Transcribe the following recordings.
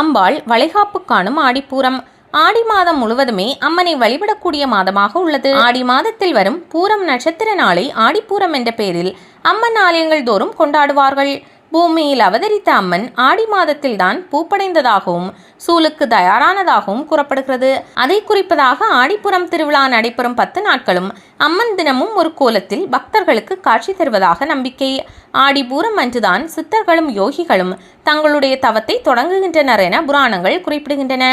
அம்பாள் வளைகாப்பு காணும் ஆடிப்பூரம். ஆடி மாதம் முழுவதுமே அம்மனை வழிபடக்கூடிய மாதமாக உள்ளது. ஆடி மாதத்தில் வரும் பூரம் நட்சத்திர நாளை ஆடிப்பூரம் என்ற பெயரில் அம்மன் ஆலயங்கள் தோறும் கொண்டாடுவார்கள். பூமியில் அவதரித்த அம்மன் ஆடி மாதத்தில்தான் பூப்படைந்ததாகவும் சூலுக்கு தயாரானதாகவும் கூறப்படுகிறது. அதை குறிப்பதாக ஆடிப்புறம் திருவிழா நடைபெறும் பத்து நாட்களும் அம்மன் தினமும் ஒரு கோலத்தில் பக்தர்களுக்கு காட்சி தருவதாக நம்பிக்கை. ஆடிபூரம் அன்றுதான் சித்தர்களும் யோகிகளும் தங்களுடைய தவத்தை தொடங்குகின்றனர் என புராணங்கள் குறிப்பிடுகின்றன.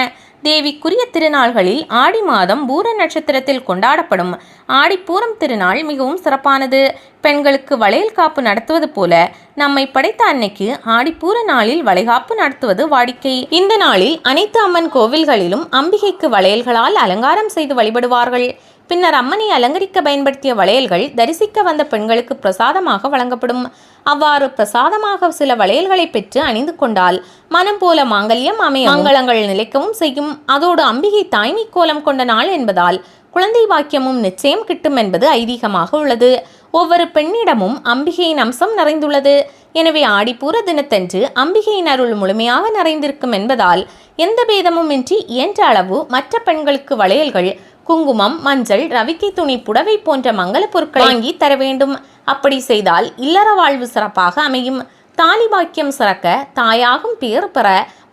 தேவிக்குரிய திருநாள்களில் ஆடி மாதம் பூர நட்சத்திரத்தில் கொண்டாடப்படும் ஆடிப்பூரம் திருநாள் மிகவும் சிறப்பானது. பெண்களுக்கு வளையல் காப்பு நடத்துவது போல நம்மை படைத்த அன்னைக்கு ஆடிப்பூர நாளில் வளைகாப்பு நடத்துவது வாடிக்கை. இந்த நாளில் அனைத்து அம்மன் கோவில்களிலும் அம்பிகைக்கு வளையல்களால் அலங்காரம் செய்து வழிபடுவார்கள். பின்னர் அம்மனை அலங்கரிக்க பயன்படுத்திய வளையல்கள் தரிசிக்க வந்த பெண்களுக்கு பிரசாதமாக வழங்கப்படும். அவ்வாறு பிரசாதமாக சில வளையல்களை பெற்று அணிந்து கொண்டால் மனம் போல மாங்கல்யம் அமைய மங்களங்கள் நிலைக்கவும் செய்யும். அதோடு அம்பிகை தாய்மை கோலம் கொண்ட நாள் என்பதால் குழந்தை பாக்கியமும் நிச்சயம் கிட்டும் என்பது ஐதீகமாக உள்ளது. ஒவ்வொரு பெண்ணிடமும் அம்பிகையின் அம்சம் நிறைந்துள்ளது. எனவே ஆடிப்பூர தினத்தன்று அம்பிகையின் அருள் முழுமையாக நிறைந்திருக்கும் என்பதால் எந்த பேதமும் இன்றி இயன்ற அளவு மற்ற பெண்களுக்கு வளையல்கள் குங்குமம் மஞ்சள் ரவிக்கை துணி புடவை போன்ற மங்கள பொருட்கள் வாங்கி தர வேண்டும். அப்படி செய்தால் இல்லற வாழ்வு சிறப்பாக அமையும். தாலி பாக்கியம் சிறக்க தாயாகும் பேர் பெற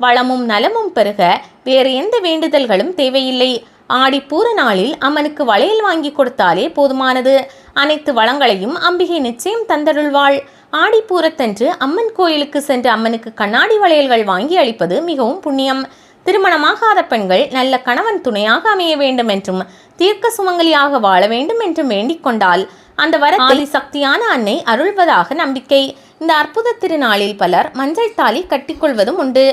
வளமும் நலமும் பெருக வேறு எந்த வேண்டுதல்களும் தேவையில்லை. ஆடி பூர நாளில் அம்மனுக்கு வளையல் வாங்கி கொடுத்தாலே போதுமானது. அனைத்து வளங்களையும் அம்பிகை நிச்சயம் தந்தருள்வாள். ஆடிப்பூரத்தன்று அம்மன் கோயிலுக்கு சென்று அம்மனுக்கு கண்ணாடி வளையல்கள் வாங்கி அளிப்பது மிகவும் புண்ணியம். திருமணமாகாத பெண்கள் நல்ல கணவன் துணையாக அமைய வேண்டும் என்றும் தீர்க்க சுமங்கலியாக வாழ வேண்டும் என்றும் வேண்டிக் கொண்டால் அந்த வரத்தை சக்தியான அன்னை அருள்வதாக நம்பிக்கை. இந்த அற்புத திருநாளில் பலர் மஞ்சள் தாலி கட்டிக்கொள்வதும் உண்டு.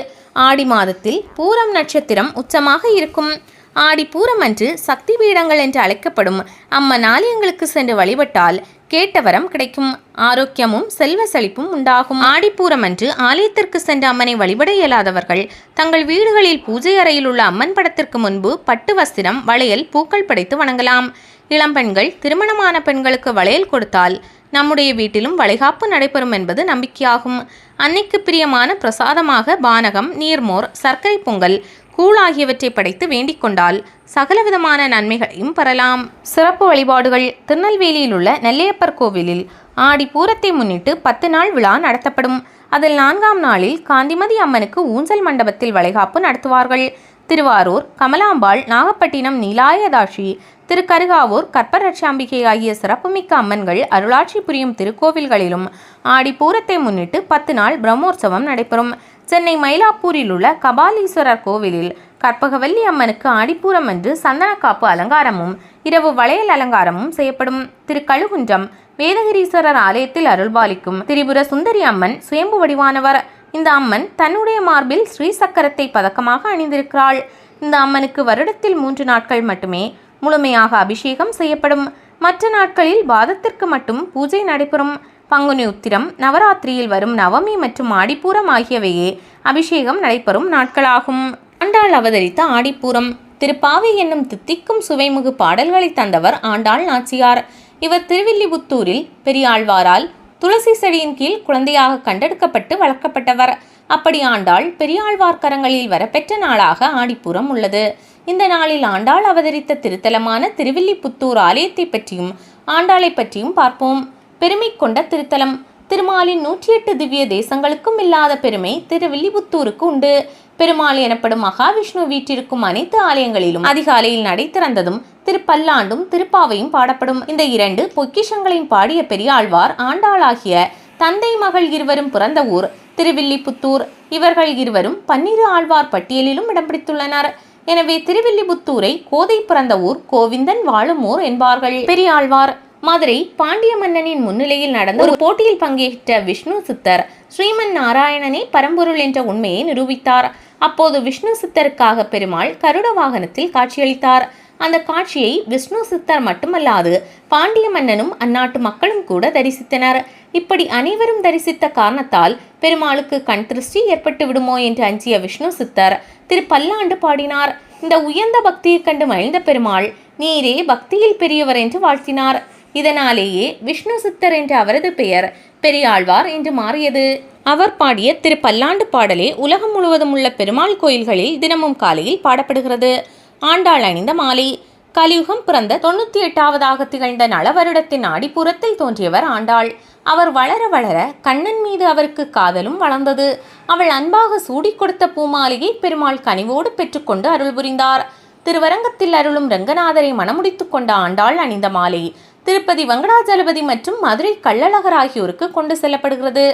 ஆடி மாதத்தில் பூரம் நட்சத்திரம் உச்சமாக இருக்கும். ஆடி பூரம் அன்று சக்தி பீடங்கள் என்று அழைக்கப்படும் அம்மன் ஆலயங்களுக்கு சென்று வழிபட்டால் கேட்ட வரம் கிடைக்கும். ஆரோக்கியமும் செல்வ செழிப்பும் உண்டாகும். ஆடிப்பூரம் அன்று ஆலயத்திற்கு சென்ற அம்மனை வழிபட இயலாதவர்கள் தங்கள் வீடுகளில் பூஜை அறையில் உள்ள அம்மன் படத்திற்கு முன்பு பட்டு வஸ்திரம் வளையல் பூக்கள் படைத்து வணங்கலாம். இளம்பெண்கள் திருமணமான பெண்களுக்கு வளையல் கொடுத்தால் நம்முடைய வீட்டிலும் வளைகாப்பு நடைபெறும் என்பது நம்பிக்கையாகும். அன்னைக்கு பிரியமான பிரசாதமாக பானகம் நீர்மோர் சர்க்கரை பொங்கல் கூழ் ஆகியவற்றை படைத்து வேண்டிக் கொண்டால் சகலவிதமான நன்மைகளையும் பெறலாம். சிறப்பு வழிபாடுகள் திருநெல்வேலியில் உள்ள நெல்லையப்பர் கோவிலில் ஆடி பூரத்தை முன்னிட்டு பத்து நாள் விழா நடத்தப்படும். அதில் நான்காம் நாளில் காந்திமதி அம்மனுக்கு ஊஞ்சல் மண்டபத்தில் வளைகாப்பு நடத்துவார்கள். திருவாரூர் கமலாம்பாள் நாகப்பட்டினம் நீலாயதாட்சி திருக்கருகாவூர் கற்பரட்சாம்பிகை ஆகிய சிறப்புமிக்க அம்மன்கள் அருளாட்சி புரியும் திருக்கோவில்களிலும் ஆடிப்பூரத்தை முன்னிட்டு பத்து நாள் பிரம்மோற்சவம் நடைபெறும். சென்னை மயிலாப்பூரில் உள்ள கபாலீஸ்வரர் கோவிலில் கற்பகவல்லி அம்மனுக்கு ஆடிப்பூரம் அன்று சந்தனக்காப்பு அலங்காரமும் இரவு வளையல் அலங்காரமும் செய்யப்படும். திரு கழுகுன்றம் வேதகிரீஸ்வரர் ஆலயத்தில் அருள்பாலிக்கும் திரிபுர சுந்தரி அம்மன் சுயம்பு வடிவானவர். இந்த அம்மன் தன்னுடைய மார்பில் ஸ்ரீ சக்கரத்தை பதக்கமாக அணிந்திருக்கிறாள். இந்த அம்மனுக்கு வருடத்தில் மூன்று நாட்கள் மட்டுமே முழுமையாக அபிஷேகம் செய்யப்படும். மற்ற நாட்களில் பாதத்திற்கு மட்டும் பூஜை நடைபெறும். பங்குனி உத்திரம் நவராத்திரியில் வரும் நவமி மற்றும் ஆடிப்பூரம் ஆகியவையே அபிஷேகம் நடைபெறும் நாட்களாகும். ஆண்டாள் அவதரித்த ஆடிப்பூரம் திருப்பாவை என்னும் தித்திக்கும் சுவைமுகு பாடல்களை தந்தவர் ஆண்டாள் நாச்சியார். இவர் திருவில்லிபுத்தூரில் பெரியாழ்வாரால் துளசி செடியின் கீழ் குழந்தையாக கண்டெடுக்கப்பட்டு வளர்க்கப்பட்டவர். அப்படி ஆண்டாள் பெரியாழ்வார் கரங்களில் வரப்பெற்ற நாளாக ஆடிப்பூரம் உள்ளது. இந்த நாளில் ஆண்டாள் அவதரித்த திருத்தலமான திருவில்லிபுத்தூர் ஆலயத்தை பற்றியும் ஆண்டாளை பற்றியும் பார்ப்போம். பெருமை கொண்ட திருத்தலம். திருமாலின் நூற்றி எட்டு திவ்ய தேசங்களுக்கும் இல்லாத பெருமை திருவில்லிபுத்தூருக்கு உண்டு. பெருமாள் எனப்படும் மகாவிஷ்ணு வீற்றிருக்கும் அனைத்து ஆலயங்களிலும் அதிகாலையில் நடை திறந்ததும் திருப்பல்லாண்டும் திருப்பாவையும் பாடப்படும். இந்த இரண்டு பொக்கிஷங்களையும் பாடிய பெரியாழ்வார் ஆண்டாளாகிய தந்தை மகள் இருவரும் பிறந்த ஊர் திருவில்லிபுத்தூர். இவர்கள் இருவரும் பன்னிரு ஆழ்வார் பட்டியலிலும் இடம் பிடித்துள்ளனர். எனவே திருவில்லிபுத்தூரை கோதை பிறந்த ஊர் கோவிந்தன் வாழும் ஊர் என்பார்கள். பெரியாழ்வார் மதுரை பாண்டிய மன்னனின் முன்னிலையில் நடந்த ஒரு போட்டியில் பங்கேற்ற விஷ்ணு சித்தர் ஸ்ரீமன் நாராயணனே பரம்பொருள் என்ற உண்மையை நிரூபித்தார். அப்போது விஷ்ணு சித்தருக்காக பெருமாள் கருட வாகனத்தில் காட்சியளித்தார். அந்த காட்சியை விஷ்ணு சித்தர் மட்டுமல்லாது பாண்டிய மன்னனும் அந்நாட்டு மக்களும் கூட தரிசித்தனர். இப்படி அனைவரும் தரிசித்த காரணத்தால் பெருமாளுக்கு கண் திருஷ்டி ஏற்பட்டு விடுமோ என்று அஞ்சிய விஷ்ணு சித்தர் திரு பல்லாண்டு பாடினார். இந்த உயர்ந்த பக்தியை கண்டு மகிழ்ந்த பெருமாள் நீரே பக்தியில் பெரியவர் என்று வாழ்த்தினார். இதனாலேயே விஷ்ணு சித்தர் என்ற அவரது பெயர் பெரியாழ்வார் என்று மாறியது. அவர் பாடிய திரு பல்லாண்டு பாடலே உலகம் முழுவதும் உள்ள பெருமாள் கோயில்களில் தினமும் காலையில் பாடப்படுகிறது. ஆண்டாள் அணிந்த மாலை. கலியுகம் பிறந்த தொண்ணூற்றி எட்டாவதாக திகழ்ந்த நலவருடத்தின் அடிப்புறத்தில் தோன்றியவர் ஆண்டாள். அவர் வளர வளர கண்ணன் மீது அவருக்கு காதலும் வளர்ந்தது. அவள் அன்பாக சூடிக் கொடுத்த பூமாலையை பெருமாள் கனிவோடு பெற்றுக்கொண்டு அருள் புரிந்தார். திருவரங்கத்தில் அருளும் ரங்கநாதரை மணமுடித்துக் கொண்ட ஆண்டாள் அணிந்த மாலை. திருப்பதி வெங்கடாஜலபதி மற்றும் மதுரை கள்ளழகர் ஆகியோருக்கு கொண்டு செல்லப்படுகிறது.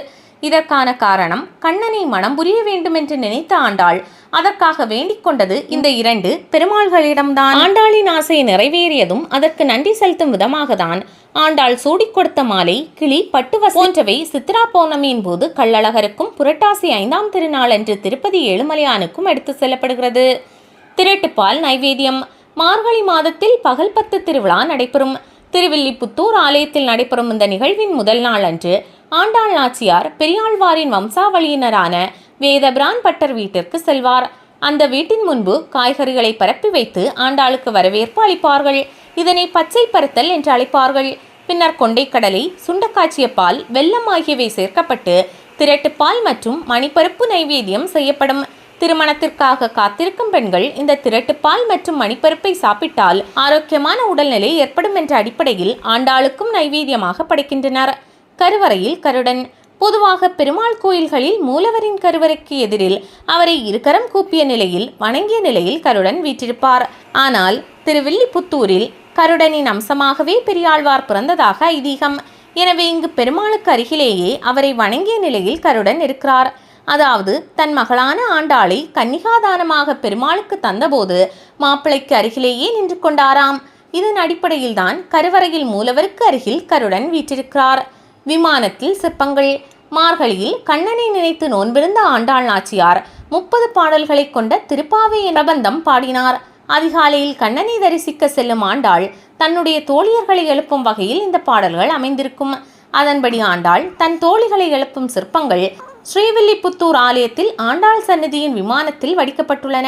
இதற்கான காரணம் கண்ணனை மனம் புரிய வேண்டும் என்று நினைத்த ஆண்டாள் அதற்காக வேண்டிக் கொண்டது இந்த இரண்டு பெருமாள்களிடம்தான். ஆண்டாளின் ஆசை நிறைவேறியதும் அதற்கு நன்றி செலுத்தும் விதமாகத்தான் ஆண்டாள் சூடிக் கொடுத்த மாலை கிளி பட்டுவ போன்றவை சித்ரா பௌர்ணமியின் போது கள்ளழகருக்கும் புரட்டாசி ஐந்தாம் திருநாள் என்று திருப்பதி ஏழுமலையானுக்கும் எடுத்து செல்லப்படுகிறது. திரட்டுப்பால் நைவேத்தியம் மார்கழி மாதத்தில் பகல் பத்து திருவிழா நடைபெறும். திருவில்லிபுத்தூர் ஆலயத்தில் நடைபெறும் இந்த நிகழ்வின் முதல் நாள் அன்று ஆண்டாள் நாச்சியார் பெரியாழ்வாரின் வம்சாவளியினரான வேதபிரான் பட்டர் வீட்டிற்கு செல்வார். அந்த வீட்டின் முன்பு காய்கறிகளை பரப்பி வைத்து ஆண்டாளுக்கு வரவேற்பு அளிப்பார்கள். இதனை பச்சை பருத்தல் என்று அழைப்பார்கள். பின்னர் கொண்டைக்கடலை சுண்டக்காய்ச்சிய பால் வெல்லம் ஆகியவை சேர்க்கப்பட்டு திரட்டுப்பால் மற்றும் மணிப்பருப்பு நைவேத்தியம் செய்யப்படும். திருமணத்திற்காக காத்திருக்கும் பெண்கள் இந்த திரட்டுப்பால் மற்றும் மணிப்பருப்பை சாப்பிட்டால் ஆரோக்கியமான உடல்நிலை ஏற்படும் என்ற அடிப்படையில் ஆண்டாளுக்கும் நைவேத்தியமாக படைக்கின்றனர். கருவறையில் கருடன். பொதுவாக பெருமாள் கோயில்களில் மூலவரின் கருவறைக்கு எதிரில் அவரை இருகரம் கூப்பிய நிலையில் வணங்கிய நிலையில் கருடன் வீற்றிருப்பார். ஆனால் திருவில்லிபுத்தூரில் கருடனின் அம்சமாகவே பெரியாழ்வார் பிறந்ததாக ஐதீகம். எனவே இங்கு பெருமாளுக்கு அருகிலேயே அவரை வணங்கிய நிலையில் கருடன் இருக்கிறார். அதாவது தன் மகளான ஆண்டாளை கன்னிகாதானமாக பெருமாளுக்கு தந்தபோது மாப்பிளைக்கு அருகிலேயே நின்று கொண்டாராம். இதன் அடிப்படையில்தான் கருவறையில் மூலவருக்கு அருகில் கருடன் வீற்றிருக்கிறார். விமானத்தில் சிற்பங்கள். மார்கழியில் கண்ணனை நினைத்து நோன்பிருந்த ஆண்டாள் நாச்சியார் முப்பது பாடல்களை கொண்ட திருப்பாவை பிரபந்தம் பாடினார். அதிகாலையில் கண்ணனை தரிசிக்க செல்லும் ஆண்டாள் தன்னுடைய தோழியர்களை எழுப்பும் வகையில் இந்த பாடல்கள் அமைந்திருக்கும். அதன்படி ஆண்டாள் தன் தோழிகளை எழுப்பும் சிற்பங்கள் ஸ்ரீவில்லிபுத்தூர் ஆலயத்தில் ஆண்டாள் சன்னதியின் விமானத்தில் வடிக்கப்பட்டுள்ளன.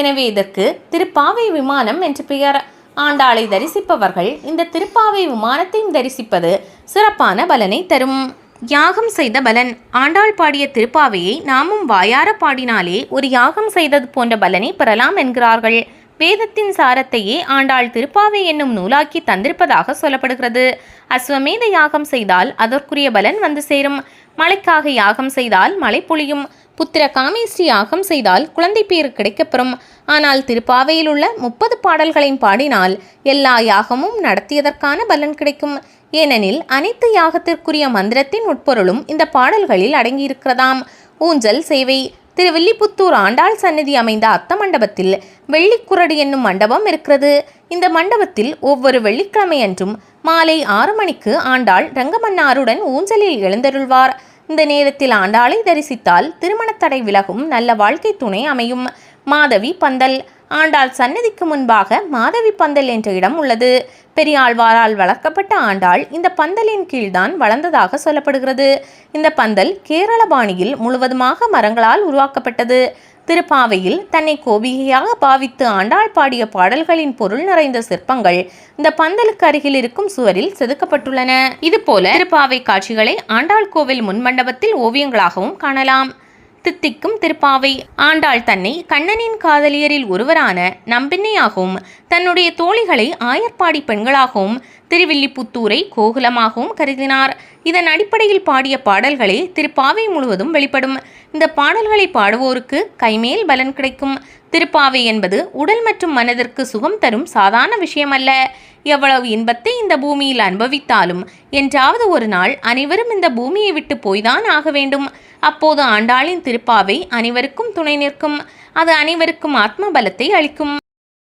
எனவே இதற்கு திருப்பாவை விமானம் என்று பெயர். ஆண்டாளை தரிசிப்பவர்கள் இந்த திருப்பாவை விமானத்தையும் தரிசிப்பது சிறப்பான பலனை தரும். யாகம் செய்த பலன். ஆண்டாள் பாடிய திருப்பாவையை நாமும் வாயார பாடினாலே ஒரு யாகம் செய்தது போன்ற பலனை பெறலாம் என்கிறார்கள். வேதத்தின் சாரத்தையே ஆண்டாள் திருப்பாவை என்னும் நூலாக்கி தந்திருப்பதாக சொல்லப்படுகிறது. அஸ்வமேத யாகம் செய்தால் அதற்குரிய பலன் வந்து சேரும். மலைக்காக யாகம் செய்தால் மழை பொழியும். புத்திர காமேஸ்ரீ யாகம் செய்தால் குழந்தை பேறு கிடைக்கப்பெறும். ஆனால் திருப்பாவையில் உள்ள முப்பது பாடல்களையும் பாடினால் எல்லா யாகமும் நடத்தியதற்கான பலன் கிடைக்கும். ஏனெனில் அனைத்து யாகத்திற்குரிய மந்திரத்தின் உட்பொருளும் இந்த பாடல்களில் அடங்கியிருக்கிறதாம். ஊஞ்சல் சேவை திருவில்லிபுத்தூர் ஆண்டாள் சன்னதி அமைந்த அத்த மண்டபத்தில் வெள்ளிக்குரடு என்னும் மண்டபம் இருக்கிறது. இந்த மண்டபத்தில் ஒவ்வொரு வெள்ளிக்கிழமை அன்றும் மாலை ஆறு மணிக்கு ஆண்டாள் ரங்கமன்னாருடன் ஊஞ்சலில் எழுந்தருள்வார். இந்த நேரத்தில் ஆண்டாளை தரிசித்தால் திருமணத்தடை விலகும் நல்ல வாழ்க்கை துணை அமையும். மாதவி பந்தல். ஆண்டாள் சன்னதிக்கு முன்பாக மாதவி பந்தல் என்ற இடம் உள்ளது. பெரியாழ்வாரால் வளர்க்கப்பட்ட ஆண்டாள் இந்த பந்தலின் கீழ்தான் வளர்ந்ததாக சொல்லப்படுகிறது. இந்த பந்தல் கேரள பாணியில் முழுவதுமாக மரங்களால் உருவாக்கப்பட்டது. திருப்பாவையில் தன்னை கோபிகையாக பாவித்து ஆண்டாள் பாடிய பாடல்களின் பொருள் நிறைந்த சிற்பங்கள் இந்த பந்தலுக்கு அருகில் இருக்கும் சுவரில் செதுக்கப்பட்டுள்ளன. இதுபோல திருப்பாவை காட்சிகளை ஆண்டாள் கோவில் முன்மண்டபத்தில் ஓவியங்களாகவும் காணலாம். தித்திக்கும் திருப்பாவை. ஆண்டாள் தன்னை கண்ணனின் காதலியரில் ஒருவரான நம்பின்னையாகவும் தன்னுடைய தோழிகளை ஆயர்பாடி பெண்களாகவும் திருவில்லிபுத்தூரை கோகுலமாகவும் கருதினார். இதன் அடிப்படையில் பாடிய பாடல்களே திருப்பாவை முழுவதும் வெளிப்படும். இந்த பாடல்களை பாடுவோருக்கு கைமேல் பலன் கிடைக்கும். திருப்பாவை என்பது உடல் மற்றும் மனதிற்கு சுகம் தரும் சாதாரண விஷயமல்ல. எவ்வளவு இன்பத்தை இந்த பூமியில் அனுபவித்தாலும் என்றாவது ஒரு நாள் அனைவரும் இந்த பூமியை விட்டு போய்தான் ஆக வேண்டும். அப்போது ஆண்டாளின் திருப்பாவை அனைவருக்கும் துணை நிற்கும். அது அனைவருக்கும் ஆத்ம பலத்தை அளிக்கும்.